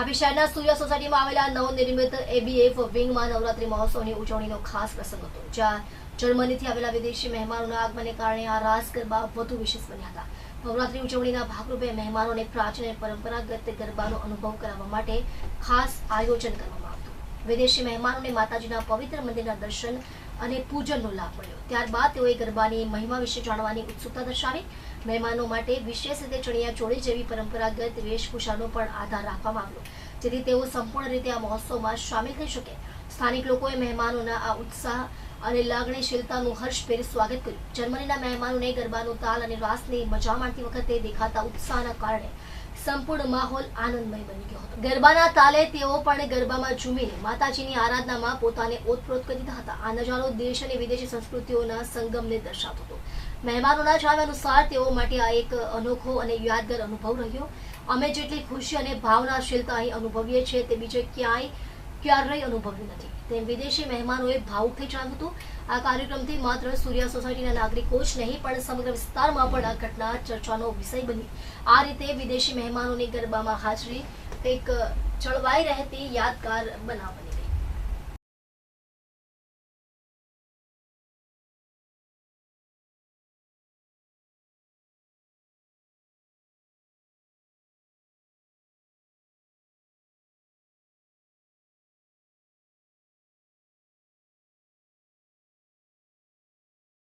વાપી શહેરના સૂર્ય સોસાયટીમાં આવેલા નવનિર્મિત એબીએફ વિંગમાં નવરાત્રી મહોત્સવની ઉજવણીનો ખાસ પ્રસંગ હતો, જ્યાં જર્મનીથી આવેલા વિદેશી મહેમાનોના આગમનને કારણે આ રાસ ગરબા વધુ વિશેષ બન્યા હતા. નવરાત્રી ઉજવણીના ભાગરૂપે મહેમાનોને પ્રાચીન પરંપરાગત ગરબાનો અનુભવ કરાવવા માટે ખાસ આયોજન કરવામાં વિદેશી મહેમાનોને માતાજીના પવિત્ર મંદિરના દર્શન અને પૂજનનો લાભ મળ્યો. ત્યારબાદ તેઓએ ગરબાની મહિમા વિશે જાણવાની ઉત્સુકતા દર્શાવી. મહેમાનો માટે વિશેષ રીતે ચણિયા ચોળી જેવી પરંપરાગત વેશભૂષાનો પણ આધાર રાખવામાં આવ્યો, જેથી તેઓ સંપૂર્ણ રીતે આ મહોત્સવમાં સામેલ થઈ શકે. સ્થાનિક લોકોએ મહેમાનોના આ ઉત્સાહ અને લાગણીશીલતાનું હર્ષભેર સ્વાગત કર્યું. જર્મનીના મહેમાનોને ગરબાનો તાલ અને રાસની મજા માણતી વખતે દેખાતા ઉત્સાહના કારણે સંપૂર્ણ માહોલ આનંદમય બની ગયો હતો. ગરબાના તાલે તેઓ પણ ગરબામાં ઝૂમીને માતાજીની આરાધનામાં પોતાને ઓતપ્રોત કરી દીધા હતા. આ નજારો દેશ અને વિદેશી સંસ્કૃતિઓના સંગમને દર્શાવતો હતો. મહેમાનોના જણાવ્યા અનુસાર તેઓ માટે આ એક અનોખો અને યાદગાર અનુભવ રહ્યો. અમે જેટલી ખુશી અને ભાવનાશીલતા અહીં અનુભવીએ છીએ, તે બીજે ક્યાંય ક્યારેય અનુભવ્યું નથી. તેમ વિદેશી મહેમાનોએ ભાવુકથી જણાવ્યું હતું. આ કાર્યક્રમથી માત્ર સૂર્યા સોસાયટીના નાગરિકો જ નહીં, પણ સમગ્ર વિસ્તારમાં પણ આ ઘટના ચર્ચાનો વિષય બની. આ રીતે વિદેશી મહેમાનોની ગરબામાં હાજરી એક જળવાઈ રહેતી યાદગાર બનાવ બની